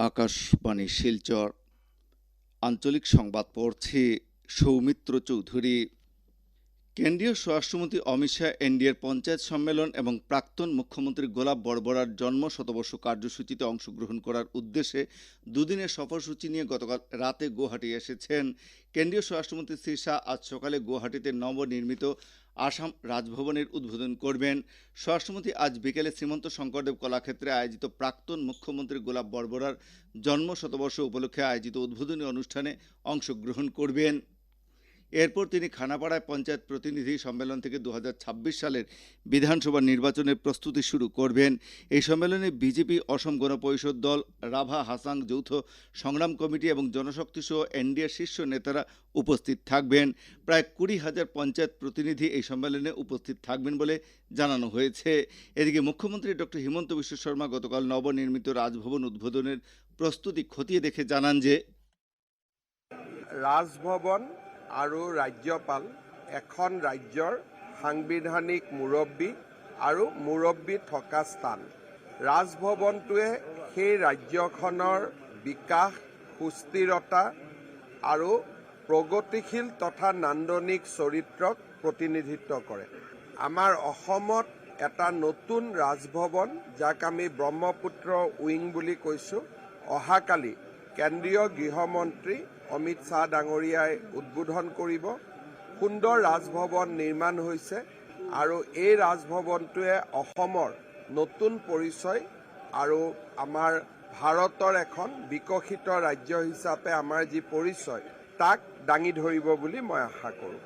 আকাশবাণী শিলচর আঞ্চলিক সংবাদ পড়ছি সৌমিত্র চৌধুরী। কেন্দ্রীয় স্বরাষ্ট্রমন্ত্রী অমিত শাহ, এনডিএর পঞ্চায়েত সম্মেলন এবং প্রাক্তন মুখ্যমন্ত্রী গোলাপ বড়বড়ার জন্ম শতবর্ষ কার্যসূচিতে অংশগ্রহণ করার উদ্দেশ্যে দুদিনের সফরসূচি নিয়ে গতকাল রাতে গুয়াহাটি এসেছেন। কেন্দ্রীয় স্বরাষ্ট্রমন্ত্রী শ্রী শাহ আজ সকালে গুয়াহাটিতে নবনির্মিত আসাম রাজভবনের উদ্বোধন করবেন। স্বরাষ্ট্রমন্ত্রী আজ বিকেলে শ্রীমন্ত শঙ্করদেব কলাক্ষেত্রে আয়োজিত প্রাক্তন মুখ্যমন্ত্রী গোলাপ বর্বরার জন্ম শতবর্ষ উপলক্ষে আয়োজিত উদ্বোধনী অনুষ্ঠানে অংশগ্রহণ করবেন। এরপর তিনি খানাপাড়ায় পঞ্চায়েত প্রতিনিধি সম্মেলন থেকে দু হাজার ছাব্বিশ সালের বিধানসভা নির্বাচনের প্রস্তুতি শুরু করবেন। এই সম্মেলনে বিজেপি, অসম গণপরিষদ দল, রাভা, হাসাং যৌথ সংগ্রাম কমিটি এবং জনশক্তি সহ এনডিএর শীর্ষ নেতারা উপস্থিত থাকবেন। প্রায় কুড়ি হাজার পঞ্চায়েত প্রতিনিধি এই সম্মেলনে উপস্থিত থাকবেন বলে জানানো হয়েছে। এদিকে মুখ্যমন্ত্রী ডক্টর হিমন্ত বিশ্ব শর্মা গতকাল নবনির্মিত রাজভবন উদ্বোধনের প্রস্তুতি খতিয়ে দেখে জানান যে ৰাজভৱন আৰু ৰাজ্যপাল এখন ৰাজ্যৰ সাংবিধানিক মুৰব্বী আৰু মুৰব্বী থকা স্থান। ৰাজভৱনটোৱে সেই ৰাজ্যখনৰ বিকাশ সুস্থিৰতা আৰু প্ৰগতিশীল তথা নান্দনিক চৰিত্ৰক প্ৰতিনিধিত্ব কৰে। আমাৰ অসমত এটা নতুন ৰাজভৱন যাক আমি ব্ৰহ্মপুত্ৰ উইং বুলি কৈছোঁ অহাকালি কেন্দ্ৰীয় গৃহমন্ত্ৰী অমিত শ্বাহ ডাঙৰীয়াই উদ্বোধন কৰিব। সুন্দৰ ৰাজভৱন নিৰ্মাণ হৈছে আৰু এই ৰাজভৱনটোৱে অসমৰ নতুন পৰিচয় আৰু আমাৰ ভাৰতৰ এখন বিকশিত ৰাজ্য হিচাপে আমাৰ যি পৰিচয়, তাক দাঙি ধৰিব বুলি মই আশা কৰোঁ।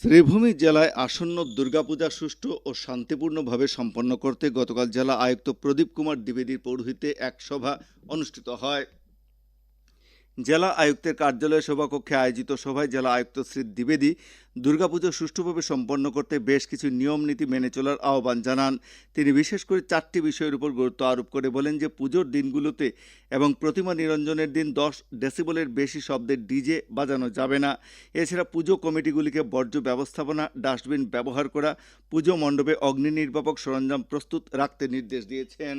শ্রীভূমি জেলায় আসন্ন দুর্গাপূজা সুষ্ঠু ও শান্তিপূর্ণভাবে সম্পন্ন করতে গতকাল জেলা আয়ুক্ত প্রদীপ কুমার দ্বিবেদীর পৌরোহিত্যে এক সভা অনুষ্ঠিত হয়। জেলা আয়ুক্তের কার্যালয় সভাকক্ষে আয়োজিত সভায় জেলা আয়ুক্ত শ্রী দ্বিবেদী দুর্গাপুজো সুষ্ঠুভাবে সম্পন্ন করতে বেশ কিছু নিয়ম নীতি মেনে চলার আহ্বান জানান। তিনি বিশেষ করে চারটি বিষয়ের উপর গুরুত্ব আরোপ করে বলেন যে, পুজোর দিনগুলোতে এবং প্রতিমা নিরঞ্জনের দিন দশ ডেসিবলের বেশি শব্দের ডিজে বাজানো যাবে না। এছাড়া পুজো কমিটিগুলিকে বর্জ্য ব্যবস্থাপনা, ডাস্টবিন ব্যবহার করা, পুজো মণ্ডপে অগ্নি নির্বাপক সরঞ্জাম প্রস্তুত রাখতে নির্দেশ দিয়েছেন।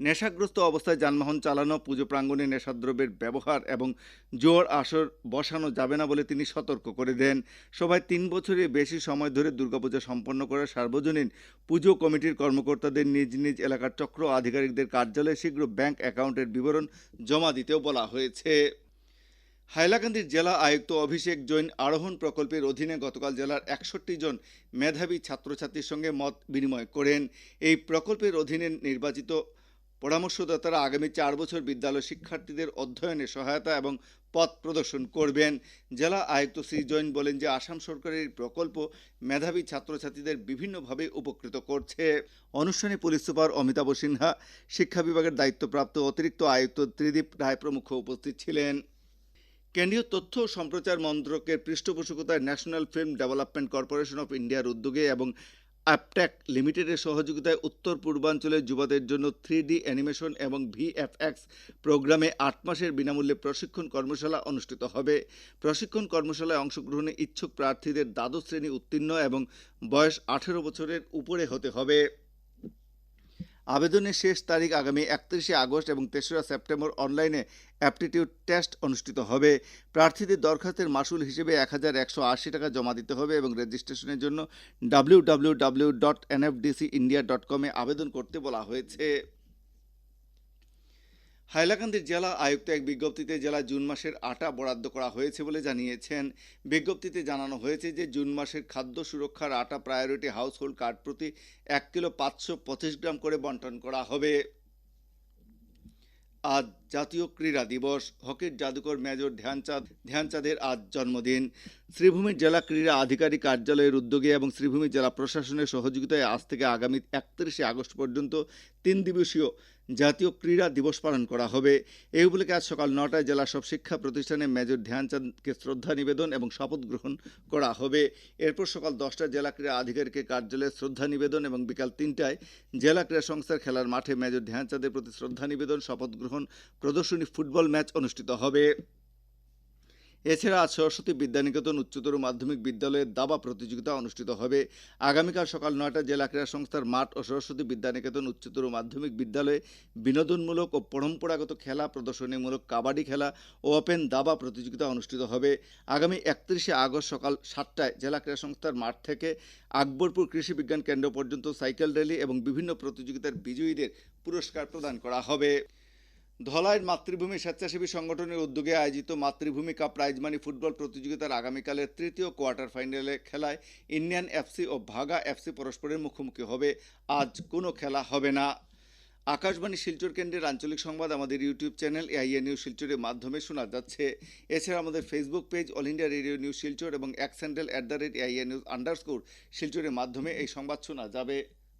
নেশাগ্রস্ত অবস্থায় যানবাহন চালানো, পুজো প্রাঙ্গণে নেশাদ্রব্যের ব্যবহার এবং জোর আসর বসানো যাবে না বলে তিনি সতর্ক করে দেন। সভায় তিন বছরের বেশি সময় ধরে দুর্গাপূজা সম্পন্ন করা সার্বজনীন পুজো কমিটির কর্মকর্তাদের নিজ নিজ এলাকার চক্র আধিকারিকদের কার্যালয়ে শীঘ্র ব্যাংক অ্যাকাউন্টের বিবরণ জমা দিতেও বলা হয়েছে। হাইলাকান্দির জেলা আয়ুক্ত অভিষেক জৈন আরোহণ প্রকল্পের অধীনে গতকাল জেলার একষট্টি জন মেধাবী ছাত্রছাত্রীর সঙ্গে মত বিনিময় করেন। এই প্রকল্পের অধীনে নির্বাচিত পরামর্শদাতারা আগামী চার বছর বিদ্যালয় শিক্ষার্থীদের অধ্যয়নে সহায়তা এবং পথ প্রদর্শন করবেন। জেলা আয়ুক্ত শ্রী জৈন বলেন যে, আসাম সরকারের প্রকল্প মেধাবী ছাত্রছাত্রীদের বিভিন্নভাবে উপকৃত করছে। অনুষ্ঠানে পুলিশ সুপার অমিতাভ সিনহা, শিক্ষা বিভাগের দায়িত্বপ্রাপ্ত অতিরিক্ত আয়ুক্ত ত্রিদীপ রায় প্রমুখ উপস্থিত ছিলেন। কেন্দ্রীয় তথ্য ও সম্প্রচার মন্ত্রকের পৃষ্ঠপোষকতায় national film development corporation of ইন্ডিয়ার উদ্যোগে এবং অ্যাপটেক লিমিটেডের সহযোগিতায় উত্তর পূর্বাঞ্চলের যুবাদের জন্য থ্রি ডি অ্যানিমেশন এবং ভিএফএক্স প্রোগ্রামে আট মাসের বিনামূল্যে প্রশিক্ষণ কর্মশালা অনুষ্ঠিত হবে। প্রশিক্ষণ কর্মশালায় অংশগ্রহণে ইচ্ছুক প্রার্থীদের দ্বাদশ শ্রেণি উত্তীর্ণ এবং বয়স আঠেরো বছরের উপরে হতে হবে। আবেদনের শেষ তারিখ আগামী একত্রিশে আগস্ট এবং তেসরা সেপ্টেম্বর অনলাইনে অ্যাপটিটিউড টেস্ট অনুষ্ঠিত হবে। প্রার্থীদের দরখাস্তের মাসুল হিসেবে এক হাজার একশো আশি টাকা জমা দিতে হবে এবং রেজিস্ট্রেশনের জন্য W W W dot NFDC India dot কমে আবেদন করতে বলা হয়েছে। হাইলাকান্দির জেলা আয়ুক্ত এক বিজ্ঞপ্তিতে জেলা জুন মাসের আটা বরাদ্দ করা হয়েছে বলে জানিয়েছেন। বিজ্ঞপ্তিতে জানানো হয়েছে যে, জুন মাসের খাদ্য সুরক্ষার আটা প্রায়োরিটি হাউসহোল্ড কার্ড প্রতি এক কিলো পাঁচশো পঁচিশ গ্রাম করে বন্টন করা হবে। আজ জাতীয় ক্রীড়া দিবস, হকির জাদুকর মেজর ধ্যানচাঁদ, ধ্যানচাঁদের আজ জন্মদিন। শ্রীভূমির জেলা ক্রীড়া আধিকারিক কার্যালয়ের উদ্যোগে এবং শ্রীভূমি জেলা প্রশাসনের সহযোগিতায় আজ থেকে আগামী একত্রিশে আগস্ট পর্যন্ত তিন দিবসীয় জাতীয় ক্রীড়া দিবস পালন করা হবে। এই উপলক্ষে আজ সকাল নটায় জেলার সব শিক্ষা প্রতিষ্ঠানে মেজর ধ্যানচাঁদকে শ্রদ্ধা নিবেদন এবং শপথ গ্রহণ করা হবে। এরপর সকাল দশটায় জেলা ক্রীড়া আধিকারিকের কার্যালয়ে শ্রদ্ধা নিবেদন এবং বিকাল তিনটায় জেলা ক্রীড়া সংস্থার খেলার মাঠে মেজর ধ্যানচাঁদের প্রতি শ্রদ্ধা নিবেদন, শপথ গ্রহণ প্রদর্শনী ফুটবল ম্যাচ অনুষ্ঠিত হবে। এছাড়া আজ সরস্বতী বিদ্যানিকেতন উচ্চতর মাধ্যমিক বিদ্যালয়ের দাবা প্রতিযোগিতা অনুষ্ঠিত হবে। আগামীকাল সকাল নয়টা জেলা ক্রীড়া সংস্থার মাঠ ও সরস্বতী বিদ্যানিকেতন উচ্চতর মাধ্যমিক বিদ্যালয়ে বিনোদনমূলক ও পরম্পরাগত খেলা, প্রদর্শনীমূলক কাবাডি খেলা ও ওপেন দাবা প্রতিযোগিতা অনুষ্ঠিত হবে। আগামী একত্রিশে আগস্ট সকাল সাতটায় জেলা ক্রীড়া সংস্থার মাঠ থেকে আকবরপুর কৃষি বিজ্ঞান কেন্দ্র পর্যন্ত সাইকেল র্যালি এবং বিভিন্ন প্রতিযোগিতার বিজয়ীদের পুরস্কার প্রদান করা হবে। ধলাইয়ের মাতৃভূমি স্বেচ্ছাসেবী সংগঠনের উদ্যোগে আয়োজিত মাতৃভূমি কাপ প্রাইজমানি ফুটবল প্রতিযোগিতার আগামীকালের তৃতীয় কোয়ার্টার ফাইনালে খেলায় ইন্ডিয়ান এফসি ও ভাগা এফসি পরস্পরের মুখোমুখি হবে। আজ কোনো খেলা হবে না। আকাশবাণী শিলচর কেন্দ্রের আঞ্চলিক সংবাদ আমাদের ইউটিউব চ্যানেল এআইএ নিউজ শিলচরের মাধ্যমে শোনা যাচ্ছে। এছাড়া আমাদের Facebook page all India radio news Silchar এবং X handle at the rate AIR news underscore শিলচরের মাধ্যমে এই সংবাদ শোনা যাবে।